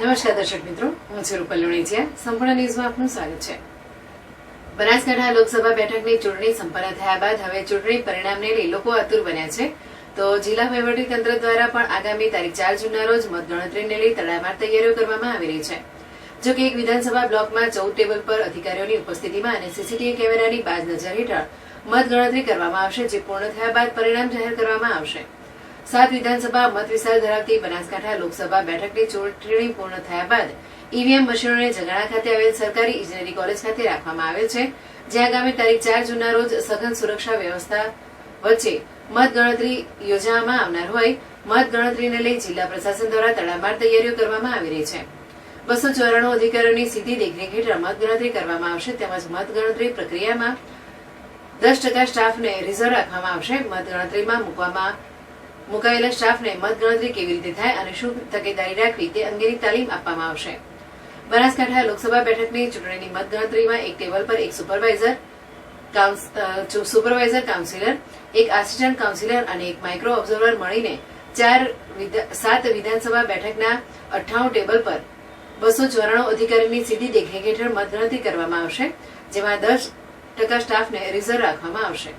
નમસ્કાર દર્શક મિત્રો, હું છું રૂપલ લુણીચિયા સંપૂર્ણ ન્યૂઝમાં આપનું સ્વાગત છે. બનાસકાંઠા લોકસભા બેઠકની ચૂંટણી સંપન્ન થયા બાદ હવે ચૂંટણી પરિણામને લઈ લોકો આતુર બન્યા છે. તો જિલ્લા તંત્ર દ્વારા પણ આગામી તારીખ ચાર જૂનના રોજ મતગણતરીને લઈ તડામાર તૈયારીઓ કરવામાં આવી રહી છે. જો કે એક વિધાનસભા બ્લોકમાં ચૌદ ટેબલ પર અધિકારીઓની ઉપસ્થિતિમાં અને સીસીટીવી કેમેરાની બાજ નજર હેઠળ મતગણતરી કરવામાં આવશે, જે પૂર્ણ થયા બાદ પરિણામ જાહેર કરવામાં આવશે. સાત વિધાનસભા મત વિસ્તાર ધરાવતી બનાસકાંઠા લોકસભા બેઠકની ચૂંટણી પૂર્ણ થયા બાદ ઈવીએમ મશીનોને જગાણા ખાતે આવેલ સરકારી ઇજનેરી કોલેજ ખાતે રાખવામાં આવેલ છે, જ્યાં આગામી તારીખ ચાર જૂનના રોજ સઘન સુરક્ષા વ્યવસ્થા વચ્ચે મતગણતરી યોજવામાં આવનાર હોય, મતગણતરીને લઈ જિલ્લા પ્રશાસન દ્વારા તડામાર તૈયારીઓ કરવામાં આવી રહી છે. બસો ચોરાણું અધિકારીઓની સીધી દેખરેખ હેઠળ મતગણતરી કરવામાં આવશે, તેમજ મતગણતરી પ્રક્રિયામાં દસ ટકા સ્ટાફને રિઝર્વ રાખવામાં આવશે, મતગણતરીમાં મૂકવામાં મુકાયેલા સ્ટાફને મતગણતરી કેવી રીતે થાય અને શું તકેદારી રાખવી તે અંગેની તાલીમ આપવામાં આવશે. બનાસકાંઠા લોકસભા બેઠકની ચૂંટણીની મતગણતરીમાં એક ટેબલ પર એક સુપરવાઇઝર સુપરવાઇઝર, કાઉન્સિલર, એક આસિસ્ટન્ટ કાઉન્સિલર અને એક માઇક્રો ઓબ્ઝર્વર મળીને ચાર સાત વિધાનસભા બેઠકના અઠ્ઠાણું ટેબલ પર બસો ચોરાણું અધિકારીની સીધી દેખરેખ હેઠળ મતગણતરી કરવામાં આવશે, જેમાં દસ ટકા સ્ટાફને રિઝર્વ રાખવામાં આવશે.